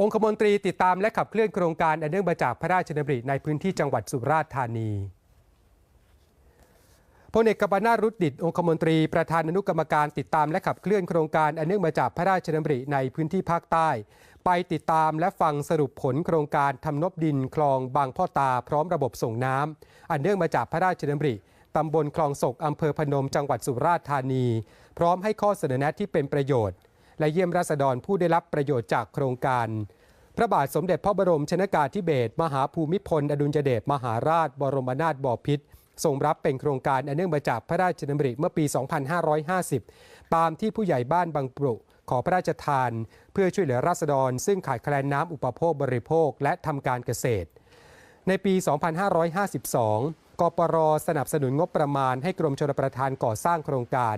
องคมนตรีติดตามและขับเคลื่อนโครงการอันเนื่องมาจากพระราชดำริในพื้นที่จังหวัดสุราษฎร์ธานีพลเอกกัปนารุดดิตองคมนตรีประธานอนุกรรมการติดตามและขับเคลื่อนโครงการอันเนื่องมาจากพระราชดำริในพื้นที่ภาคใต้ ไปติดตามและฟังสรุปผลโครงการทำนบดินคลองบางพ่อตาพร้อมระบบส่งน้ำอันเนื่องมาจากพระราชดำริตำบลคลองศกอำเภอพนมจังหวัดสุราษฎร์ธานี พร้อมให้ข้อเสนอแนะที่เป็นประโยชน์ และเยี่ยมราษฎรผู้ได้รับประโยชน์จากโครงการ พระบาทสมเด็จพระบรมชนากาธิเบศรมหาภูมิพล อดุลยเดชมหาราช บรมนาถบพิตรทรงรับเป็นโครงการอันเนื่องมาจากพระราชดำริเมื่อปี 2550 ตามที่ผู้ใหญ่บ้านบางปรุขอพระราชทาน เพื่อช่วยเหลือราษฎร ซึ่งขาดแคลนน้ำอุปโภคบริโภค และทำการเกษตร ในปี 2552 กปรสนับสนุนงบประมาณให้กรมชลประทานก่อสร้างโครงการ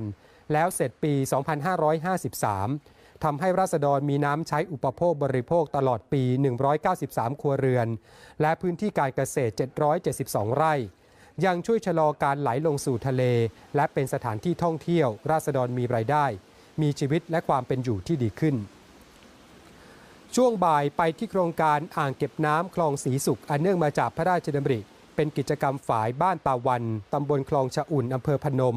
แล้วเสร็จปี 2553 ทำให้ราษฎรมีน้ำใช้อุปโภคบริโภคตลอดปี 193 ครัวเรือน และพื้นที่การเกษตร 772 ไร่ ยังช่วยชะลอการไหลลงสู่ทะเล และเป็นสถานที่ท่องเที่ยว ราษฎรมีรายได้ มีชีวิตและความเป็นอยู่ที่ดีขึ้นช่วงบ่ายไปที่โครงการอ่างเก็บน้ำคลองสีสุขอันเนื่องมาจากพระราชดำริ เป็นกิจกรรมฝ่ายบ้านตาวันตำบลคลองชะอุ่นอำเภอพนม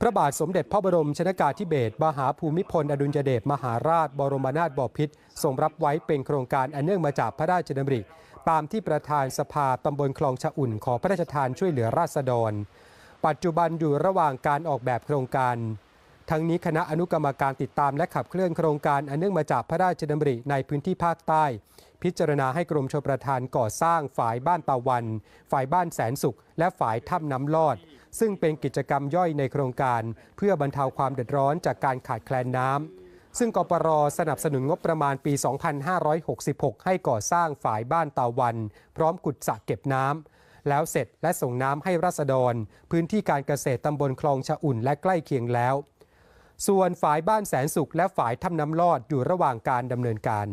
พระบาทสมเด็จพระบรมชนากาธิเบศรมหาภูมิพล อดุลยเดชมหาราช บรมนาถบพิตรทรงรับไว้เป็นโครงการอันเนื่องมาจากพระราชดำริ ตามที่ประธานสภาตำบลคลองชะอุ่นขอพระราชทานช่วยเหลือราษฎร ปัจจุบันอยู่ระหว่างการออกแบบโครงการ ทั้งนี้คณะอนุกรรมการติดตามและขับเคลื่อนโครงการอันเนื่องมาจากพระราชดำริในพื้นที่ภาคใต้ พิจารณาให้กรมชลประทานก่อสร้างฝ่ายบ้านตาวัน ฝ่ายบ้านแสนสุข และฝ่ายถ้ำน้ำลอด ซึ่งเป็นกิจกรรมย่อยในโครงการ เพื่อบรรเทาความเดือดร้อนจากการขาดแคลนน้ำซึ่งกปรสนับสนุนงบประมาณปี 2566 ให้ก่อสร้างฝ่ายบ้านตาวัน พร้อมกุดสระเก็บน้ำแล้วเสร็จและส่งน้ำให้ราษฎร พื้นที่การเกษตรตำบลคลองชะอุ่นและใกล้เคียงแล้ว ส่วนฝ่ายบ้านแสนสุขและฝ่ายถ้ำน้ำลอดอยู่ระหว่างการดำเนินการ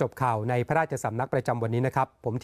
จบข่าวในพระราชสำนักประจำวันนี้นะครับผม